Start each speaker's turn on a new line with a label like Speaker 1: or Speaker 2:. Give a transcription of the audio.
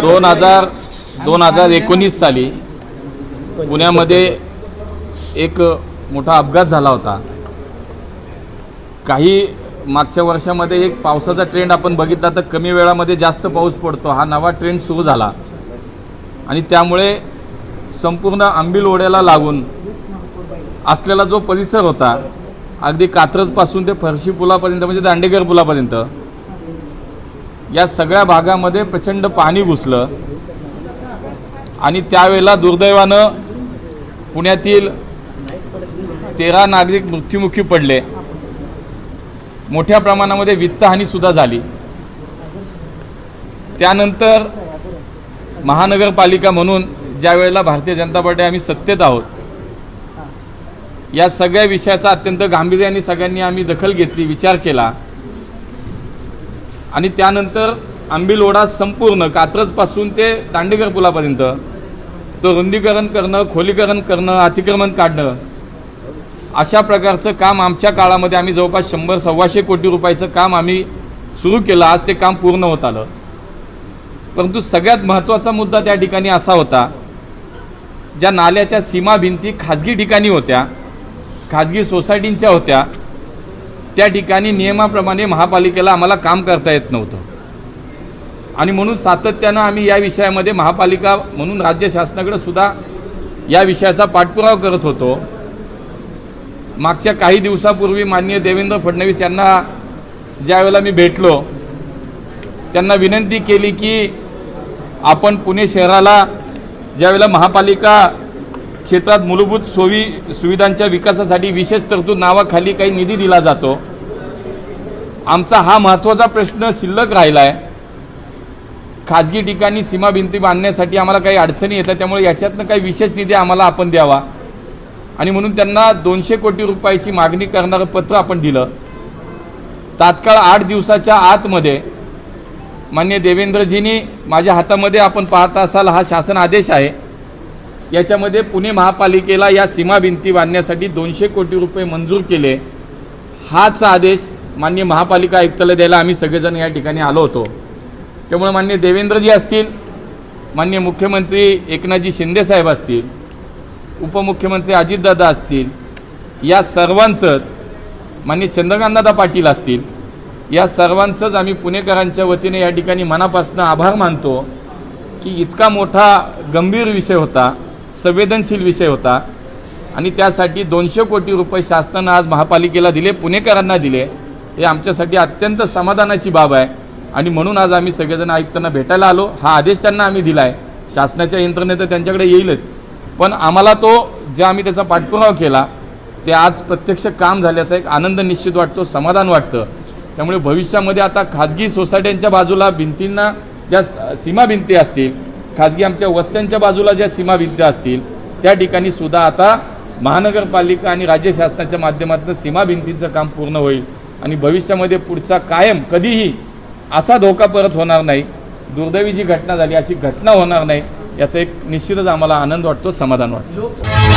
Speaker 1: दोन हजार दोन हजार एकोणीस साली पुण्यामध्ये एक मोठा अपघात झाला होता. काही मागच्या वर्षामध्ये एक पावसाचा ट्रेंड आपण बघितला तर कमी वेळामध्ये जास्त पाऊस पडतो. हा नवा ट्रेंड सुरू झाला. आणि त्यामुळे संपूर्ण आंबील ओढ्याला लागून असलेला जो परिसर होता अगदी कात्रजपासून ते फरशी म्हणजे पुलापर्यंत म्हणजे दांडेकर पुलापर्यंत या सगळ्या भागामध्ये प्रचंड पाणी घुसलं. आणि त्यावेळेला दुर्दैवानं पुण्यातील तेरा नागरिक मृत्युमुखी पडले. मोठ्या प्रमाणामध्ये वित्तहानीसुद्धा झाली. त्यानंतर महानगरपालिका म्हणून ज्या वेळेला भारतीय जनता पार्टी आम्ही सत्तेत आहोत या सगळ्या विषयाचा अत्यंत गांभीर्याने सगळ्यांनी आम्ही दखल घेतली विचार केला. आणि त्यानंतर आंबील संपूर्ण कात्रजपासून ते दांडेकर पुलापर्यंत. तो रुंदीकरण करणं खोलीकरण करणं अतिक्रमण काढणं अशा प्रकारचं काम आमच्या काळामध्ये आम्ही जवळपास शंभर सव्वाशे कोटी रुपयाचं काम आम्ही सुरू केलं. आज ते काम पूर्ण होत आलं. परंतु सगळ्यात महत्त्वाचा मुद्दा त्या ठिकाणी असा होता ज्या नाल्याच्या सीमा भिंती खाजगी ठिकाणी होत्या खाजगी सोसायटींच्या होत्या त्या ठिकाणी नियमाप्रमाणे महापालिकेला आम्हाला काम करता येत नव्हतं. आणि म्हणून सातत्यानं आम्ही या विषयामध्ये महापालिका म्हणून राज्य शासनाकडे सुद्धा या विषयाचा पाठपुरावा करत होतो. मागच्या काही दिवसापूर्वी माननीय देवेंद्र फडणवीस यांना ज्यावेळेला मी भेटलो त्यांना विनंती केली की आपण पुणे शहराला ज्यावेळेला महापालिका क्षेत्रात मूलभूत सोयी सुविधांच्या विकासासाठी विशेष तरतूद नावाखाली काही निधी दिला जातो. आमचा हा महत्त्वाचा प्रश्न शिल्लक राहिला आहे खाजगी ठिकाणी सीमा भिंती बांधण्यासाठी आम्हाला काही अडचणी येतात त्यामुळे याच्यातनं काही विशेष निधी आम्हाला आपण द्यावा. आणि म्हणून त्यांना दोनशे कोटी रुपयाची मागणी करणारं पत्र आपण दिलं. तात्काळ आठ दिवसाच्या आतमध्ये मान्य देवेंद्रजींनी माझ्या हातामध्ये आपण पाहत असाल हा शासन आदेश आहे. याच्यामध्ये पुणे महापालिकेला या सीमा भिंती बांधण्यासाठी दोनशे कोटी रुपये मंजूर केले. हाच आदेश मान्य महापालिका आयुक्ताला द्यायला आम्ही सगळेजण या ठिकाणी आलो होतो. त्यामुळे मान्य देवेंद्रजी असतील मान्य मुख्यमंत्री एकनाथजी शिंदेसाहेब असतील उपमुख्यमंत्री अजितदादा असतील या सर्वांचंच मान्य चंद्रकांतदादा पाटील असतील या सर्वांचंच आम्ही पुणेकरांच्या वतीने या ठिकाणी मनापासून आभार मानतो की इतका मोठा गंभीर विषय होता. संवेदनशील विषय होता. आणि त्यासाठी दोनशे कोटी रुपये शासनानं आज महापालिकेला दिले पुणेकरांना दिले. हे आमच्यासाठी अत्यंत समाधानाची बाब आहे. आणि म्हणून आज आम्ही सगळेजण आयुक्तांना भेटायला आलो. हा आदेश त्यांना आम्ही दिला आहे शासनाच्या यंत्रणेत त्यांच्याकडे येईलच. पण आम्हाला तो जे आम्ही त्याचा पाठपुरावा केला ते आज प्रत्यक्ष काम झाल्याचा एक आनंद निश्चित वाटतो समाधान वाटतं. त्यामुळे भविष्यामध्ये आता खाजगी सोसायट्यांच्या बाजूला भिंतींना ज्या सीमा भिंती असतील खाजगी आमच्या वस्त्यांच्या बाजूला ज्या सीमा असतील त्या ठिकाणी सुद्धा आता महानगरपालिका आणि राज्य शासनाच्या माध्यमातून सीमा भिंतींचं काम पूर्ण होईल आणि भविष्यामध्ये पुढचा कायम कधीही असा धोका परत होणार नाही दुर्दैवी जी घटना झाली अशी घटना होणार नाही याचा एक निश्चितच आम्हाला आनंद वाटतो समाधान वाटतो.